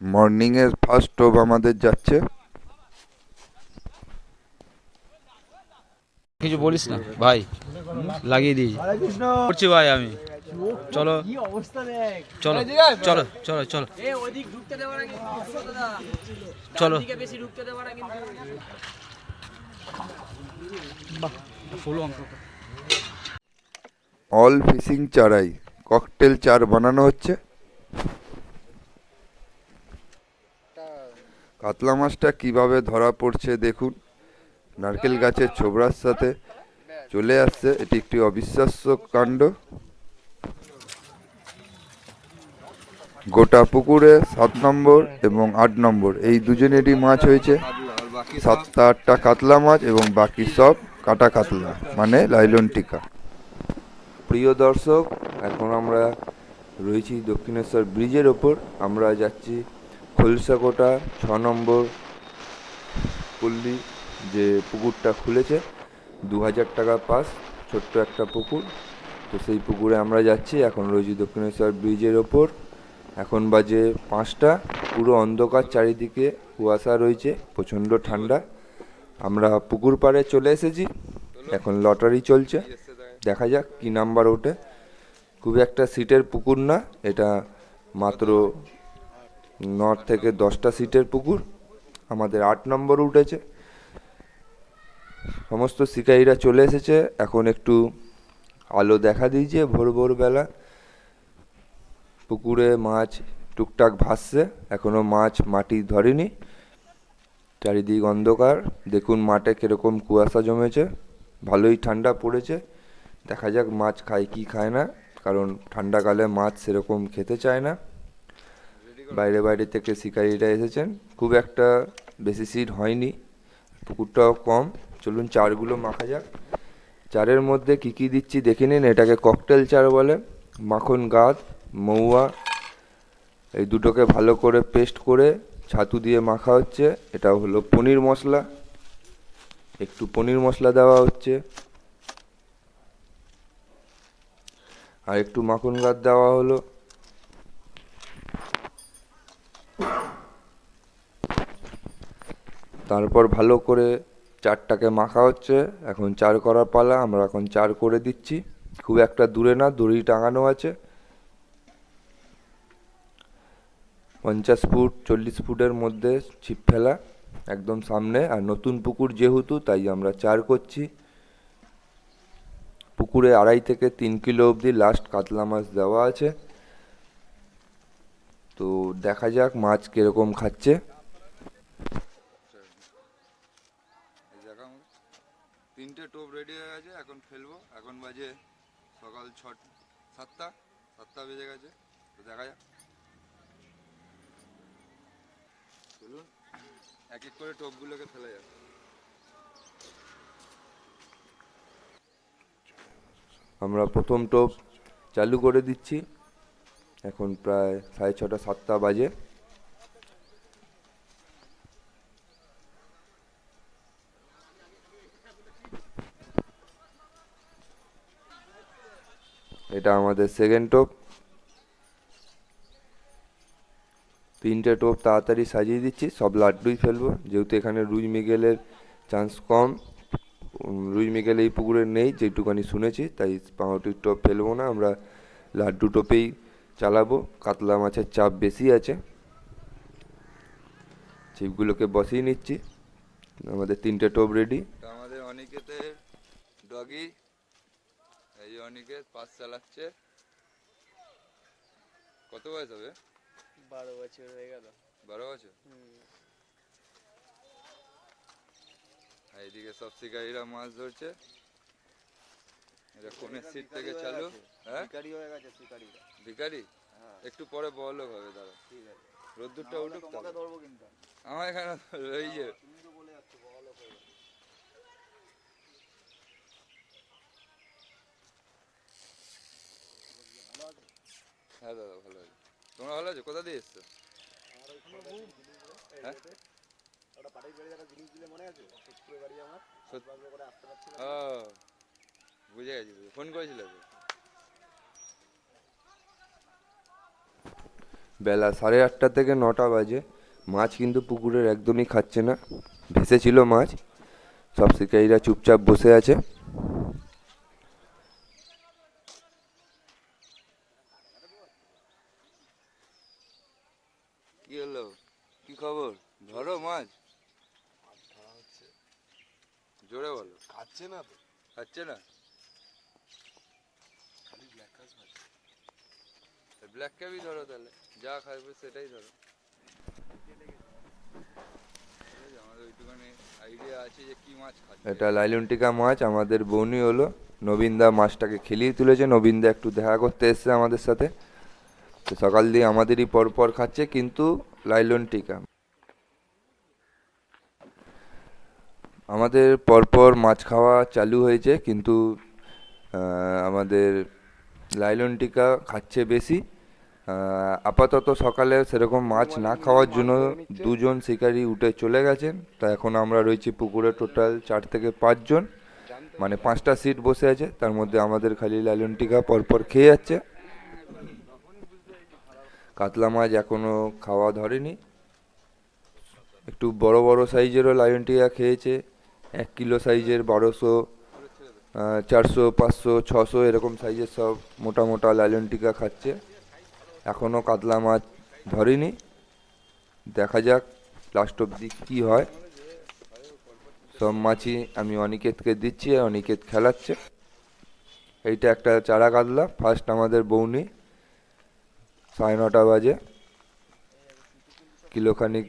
Morning এর first টোপ আমাদের যাচ্ছে। কিছু বলিস না ভাই লাগিয়ে দিয়েছি। করছি ভাই আমি। চলো চলো চলো চলো চলো। চলো। অল ফিশিং চারাই ককটেল চার বানানো হচ্ছে। কাতলা মাছটা কীভাবে ধরা পড়ছে দেখুন। নারকেল গাছের ছোবড়ার সাথে চলে আসছে। এটি একটি অবিশ্বাস্য কাণ্ড। গোটা পুকুরে সাত নম্বর এবং আট নম্বর, এই দুজনেরই মাছ হয়েছে। সাতটা আটটা কাতলা মাছ এবং বাকি সব কাটা কাতলা মানে লাইলন টিকা। প্রিয় দর্শক, এখন আমরা রয়েছি দক্ষিণেশ্বর ব্রিজের ওপর। আমরা যাচ্ছি খোলসাকোটা ছ নম্বর পল্লী যে পুকুরটা খুলেছে দু হাজার টাকা পাস, ছোট্ট একটা পুকুর। তো সেই পুকুরে আমরা যাচ্ছি, এখন রয়েছি দক্ষিণেশ্বর ব্রিজের ওপর। এখন বাজে পাঁচটা, পুরো অন্ধকার চারিদিকে কুয়াশা রয়েছে, প্রচণ্ড ঠান্ডা। আমরা পুকুর পাড়ে চলে এসেছি, এখন লটারি চলছে। দেখা যাক কি নাম্বার ওঠে। খুব একটা সিটের পুকুর না, এটা মাত্র ন থেকে দশটা সিটের পুকুর, আমাদের আট নম্বর উঠেছে সমস্ত শিকারীরা চলে এসেছে। এখন একটু আলো দেখা দিয়েছে ভোর ভোরবেলা। পুকুরে মাছ টুকটাক ভাসছে। এখনও মাছ মাটি ধরেনি। চারিদিক অন্ধকার। দেখুন মাঠে কীরকম কুয়াশা জমেছে। ভালোই ঠান্ডা পড়েছে। দেখা যাক মাছ খায় কি খায় না। কারণ ঠান্ডাকালে মাছ সেরকম খেতে চায় না। বাইরে বাইরে থেকে শিকারীরা এসেছেন। খুব একটা বেশি সিট হয়নি, পুকুরটাও কম। চলুন চারগুলো মাখা যাক। চারের মধ্যে কি কি দিচ্ছি দেখে নিন, এটাকে ককটেল চার বলে। মাখন গাদ, মৌয়া, এই দুটোকে ভালো করে পেস্ট করে ছাতু দিয়ে মাখা হচ্ছে। এটা হলো পনির মশলা। একটু পনির মশলা দেওয়া হচ্ছে। আর একটু মাখন গাদ দেওয়া হলো। তারপর ভালো করে চারটাকে মাখা হচ্ছে। এখন চার করার পালা, আমরা এখন চার করে দিচ্ছি। খুব একটা দূরে না, দড়ি টাঙানো আছে। পঞ্চাশ ফুট, চল্লিশ ফুটের মধ্যে ছিপ ফেলা একদম সামনে। আর নতুন পুকুর যেহেতু, তাই আমরা চার করছি। পুকুরে আড়াই থেকে তিন কিলো অবধি লাস্ট কাতলা মাছ দেওয়া আছে। তো দেখা যাক মাছ কীরকম খাচ্ছে। তিনটে টোপ রেডি হয়ে গেছে, এখন ফেলব। এখন বাজে সকাল ছ সাতটা। সাতটা বেজে গেছে, তো দেখা যাক। চলুন, এক এক করে টোপগুলোকে ফেলা যাক। আমরা প্রথম টোপ চালু করে দিচ্ছি। এখন প্রায় সাড়ে ছটা, সাতটা বাজে। এটা আমাদের সেকেন্ড টোপ তিনটে টোপ তাড়াতাড়ি সাজিয়ে দিচ্ছি, সব লাড্ডুই ফেলব। যেহেতু এখানে রুই মৃগেলের চান্স কম রুই মৃগেল এই পুকুরে নেই, যেটুকানি শুনেছি, তাই পাউরুটির টোপ ফেলব না, আমরা লাড্ডু টোপেই চালাবো। কাতলা মাছের চাপ বেশি আছে। ছিপগুলোকে বসিয়ে নিচ্ছি। আমাদের তিনটে টোপ রেডি আমাদের অনেকেতে ডগি এই যে অনিকেত পাস চালাচ্ছে। কত বয়স হবে? বারো বছর হয়ে গেল। বারো বছর? এদিকে সব শিকারীরা মাছ ধরছে। এটা কোনের সিট থেকে চালু। হ্যাঁ? শিকারি হয়ে গেছে শিকারিরা। ভিকারি হ্যাঁ। একটু পরে বড়লোক হবে দাদা ঠিক আছে। রোদ্দুরটা উঠুক তো তোমাকে ধরবো কিন্তু। আমার এখানে এই যে তুমি তো বলে যাচ্ছ বড় লোক হয়ে যাবে। হ্যাঁ দাদা ভালো আছে। তোমরা ভালো আছো? কোথা দিয়ে এসছো? হ্যাঁ? মনে বুঝে গেছি ফোন করেছিলে তো। বেলা সাড়ে আটটা থেকে নটা বাজে। মাছ কিন্তু পুকুরের একদমই খাচ্ছে না। ভেসেছিল মাছ। সব শিকারীরা চুপচাপ বসে আছে কি হলো কি খবর ধরো মাছ জোরে বলো খাচ্ছে না তো খাচ্ছে না খালি ব্ল্যাক কাজ ব্ল্যাক ক্যাবই ধরো তাহলে যা খাবে সেটাই ধরো আইডিয়া আছে যে কি মাছ এটা লাইলুনটিকা মাছ আমাদের বৌনি হলো। নবীনদা মাছটাকে খেলিয়ে তুলেছে। নবীনদা একটু দেখা করতে এসছে আমাদের সাথে। তো সকাল দিয়ে আমাদেরই পর পর খাচ্ছে কিন্তু লাইলন আমাদের পরপর মাছ খাওয়া চালু হয়েছে, কিন্তু আমাদের লাইলন টিকা খাচ্ছে বেশি। আপাতত সকালে সেরকম মাছ না খাওয়ার জন্য দুজন শিকারি উঠে চলে গেছেন। তা এখন আমরা রয়েছি পুকুরে টোটাল চার থেকে পাঁচজন। মানে পাঁচটা সিট বসে আছে, তার মধ্যে আমাদের খালি লাইলন টিকা পরপর খেয়ে যাচ্ছে। কাতলা মাছ এখনও খাওয়া ধরেনি। একটু বড় বড় সাইজেরও লায়ন টিকা খেয়েছে। এক কিলো সাইজের বারোশো চারশো, পাঁচশো, ছশো এরকম সাইজের সব মোটা মোটা লায়ন টিকা খাচ্ছে। এখনও কাতলা মাছ ধরেনি। দেখা যাক লাস্ট অব্দি কী হয়। সব মাছই আমি অনিকেতকে দিচ্ছি আর অনিকেত খেলাচ্ছে। এইটা একটা চারা কাতলা ফার্স্ট আমাদের বৌনি। সাড়ে নটা বাজে। কিলোখানিক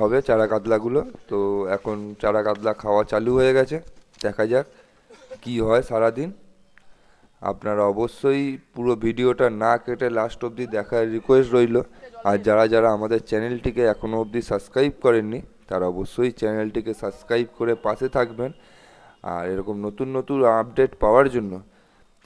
হবে চারা কাতলাগুলো। তো এখন চারা কাতলা খাওয়া চালু হয়ে গেছে। দেখা যাক কি হয় সারাদিন। আপনারা অবশ্যই পুরো ভিডিওটা না কেটে লাস্ট অবধি দেখার রিকোয়েস্ট রইল। আর যারা যারা আমাদের চ্যানেলটিকে এখনও অবধি সাবস্ক্রাইব করেননি, তারা অবশ্যই চ্যানেলটিকে সাবস্ক্রাইব করে পাশে থাকবেন। আর এরকম নতুন নতুন আপডেট পাওয়ার জন্য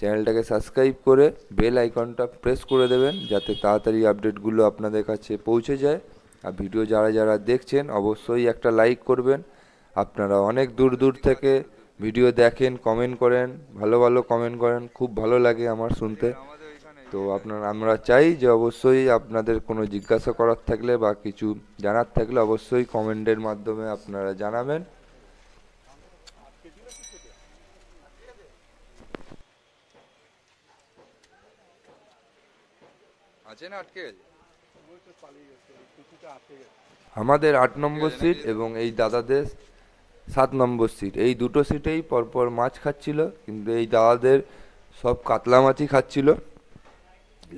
চ্যানেলটাকে সাবস্ক্রাইব করে বেল আইকনটা প্রেস করে দেবেন, যাতে তাড়াতাড়ি আপডেটগুলো আপনাদের কাছে পৌঁছে যায়। আর ভিডিও যারা যারা দেখছেন, অবশ্যই একটা লাইক করবেন। আপনারা অনেক দূর দূর থেকে ভিডিও দেখেন কমেন্ট করেন, ভালো ভালো কমেন্ট করেন। খুব ভালো লাগে আমার শুনতে। তো আপনারা, আমরা চাই যে অবশ্যই আপনাদের কোনো জিজ্ঞাসা করার থাকলে বা কিছু জানার থাকলে অবশ্যই কমেন্টের মাধ্যমে আপনারা জানাবেন। আছে না আটকে? আমাদের আট নম্বর সিট এবং এই দাদাদের সাত নম্বর সিট। এই দুটো সিটেই পরপর মাছ খাচ্ছিল, কিন্তু এই দাদাদের সব কাতলা মাছই খাচ্ছিল।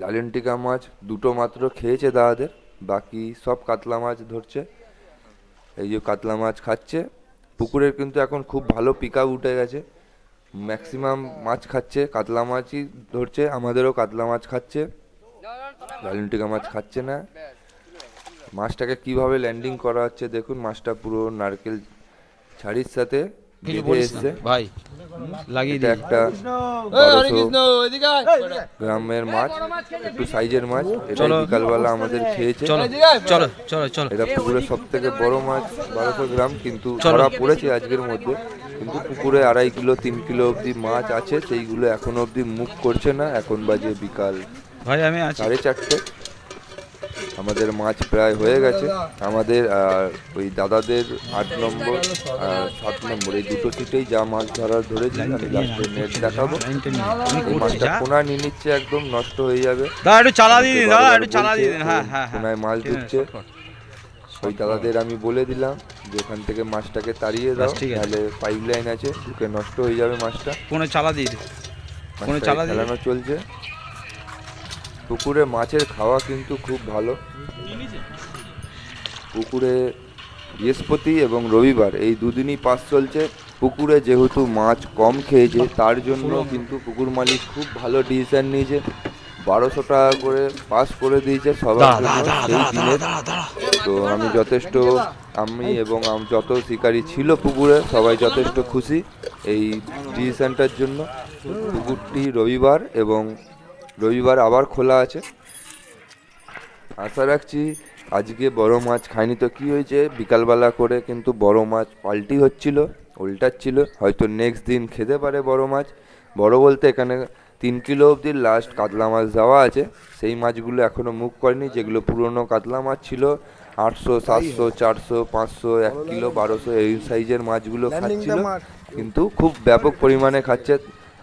লালেন্টিকা মাছ দুটো মাত্র খেয়েছে দাদাদের, বাকি সব কাতলা মাছ ধরছে। এই যে কাতলা মাছ খাচ্ছে। পুকুরের কিন্তু এখন খুব ভালো পিক উঠে গেছে। ম্যাক্সিমাম মাছ খাচ্ছে, কাতলা মাছই ধরছে, আমাদেরও কাতলা মাছ খাচ্ছে। লালুনটিকা মাছ খাচ্ছে না। মাছটাকে কীভাবে ল্যান্ডিং করা হচ্ছে দেখুন মাছটা পুরো নারকেল ছাড়ির সাথে বেঁধে এসছে। ভাই লাগিয়ে দিই একটা গ্রামের মাছ একটু সাইজের মাছ এটা চলো। বিকালবেলা আমাদের খেয়েছে। চলো চলো চলো চলো। এটা পুকুরের সব থেকে বড় মাছ বারোশো গ্রাম কিন্তু। ধরা পড়েছে আজকের মধ্যে। কিন্তু পুকুরে আড়াই কিলো তিন কিলো অবধি মাছ আছে সেইগুলো এখনও অবধি মুখ করছে না এখন বাজে বিকাল ভাই আমি সাড়ে চারটে। আমাদের মাছ প্রায় হয়ে গেছে। আমাদের ওই দাদাদের আট নম্বর সাত নম্বর এই দুটো সিটেই যা মাছ ধরার ধরেছি আমি নেট দেখাবো। এই মাছটা কোনা নিয়ে নিচ্ছে একদম নষ্ট হয়ে যাবে। দাদা একটু চালা দিয়ে দিন দাদা একটু চালা দিয়ে দিন। হ্যাঁ হ্যাঁ হ্যাঁ। কোনায় মাছ ঠিক আছে, ঢুকছে। ওই দাদাদের আমি বলে দিলাম যে ওখান থেকে মাছটাকে তাড়িয়ে দাও তাহলে পাইপ লাইন আছে ঢুকে নষ্ট হয়ে যাবে মাছটা। কোনো চালা দিয়ে দিন। কোনো চালা দিয়ে- চলছে। পুকুরে মাছের খাওয়া কিন্তু খুব ভালো। পুকুরে বৃহস্পতি এবং রবিবার এই দুদিনই পাস চলছে। পুকুরে যেহেতু মাছ কম খেয়েছে তার জন্য কিন্তু পুকুর মালিক খুব ভালো ডিসিশন নিয়েছে। বারোশো টাকা করে পাস করে দিয়েছে সবার জন্য সেই দিনের। তো আমি যথেষ্ট আমি এবং আম- যত শিকারি ছিল পুকুরে সবাই যথেষ্ট খুশি এই ডিসিশনটার জন্য। পুকুরটি রবিবার এবং রবিবার আবার খোলা আছে। আশা রাখছি আজকে বড় মাছ খাইনি। তো কি হয়েছে? বিকালবেলা করে কিন্তু বড় মাছ পাল্টি হচ্ছিল উল্টাচ্ছিল। হয়তো নেক্সট দিন খেতে পারে বড় মাছ। বড় বলতে এখানে তিন কিলো অবধি লাস্ট কাতলা মাছ দেওয়া আছে। সেই মাছগুলো এখনও মুখ করেনি যেগুলো পুরনো কাতলা মাছ ছিল। আটশো সাতশো চারশো পাঁচশো এক কিলো বারোশো এই সাইজের মাছগুলো খাচ্ছিল। কিন্তু খুব ব্যাপক পরিমাণে খাচ্ছে।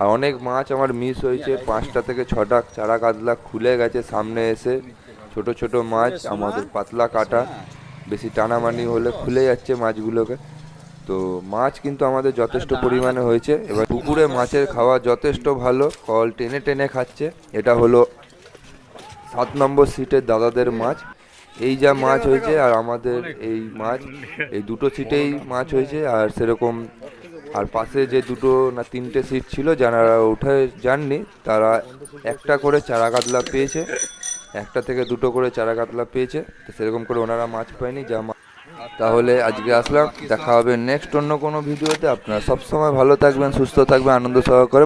আর অনেক মাছ আমার মিস হয়েছে। পাঁচটা থেকে ছটা চারা কাতলা খুলে গেছে সামনে এসে। ছোট ছোট মাছ, আমাদের পাতলা কাটা। বেশি টানামানি হলে খুলে যাচ্ছে মাছগুলোকে। তো মাছ কিন্তু আমাদের যথেষ্ট পরিমাণে হয়েছে। এবার পুকুরে মাছের খাওয়া যথেষ্ট ভালো। কল টেনে টেনে খাচ্ছে। এটা হলো সাত নম্বর সিটের দাদাদের মাছ। এই যা মাছ হয়েছে আর আমাদের এই মাছ, এই দুটো সিটেই মাছ হয়েছে। আর সেরকম আর পাশে যে দুটো না তিনটে সিট ছিল, যারা উঠে যাননি, তারা একটা করে চারা কাতলা পেয়েছে। একটা থেকে দুটো করে চারা কাতলা পেয়েছে। তো সেরকম করে ওনারা মাছ পায়নি, যা তাহলে আজকে আসলাম, দেখা হবে নেক্সট অন্য কোনো ভিডিওতে। আপনারা সবসময় ভালো থাকবেন, সুস্থ থাকবেন, আনন্দ সহকারে।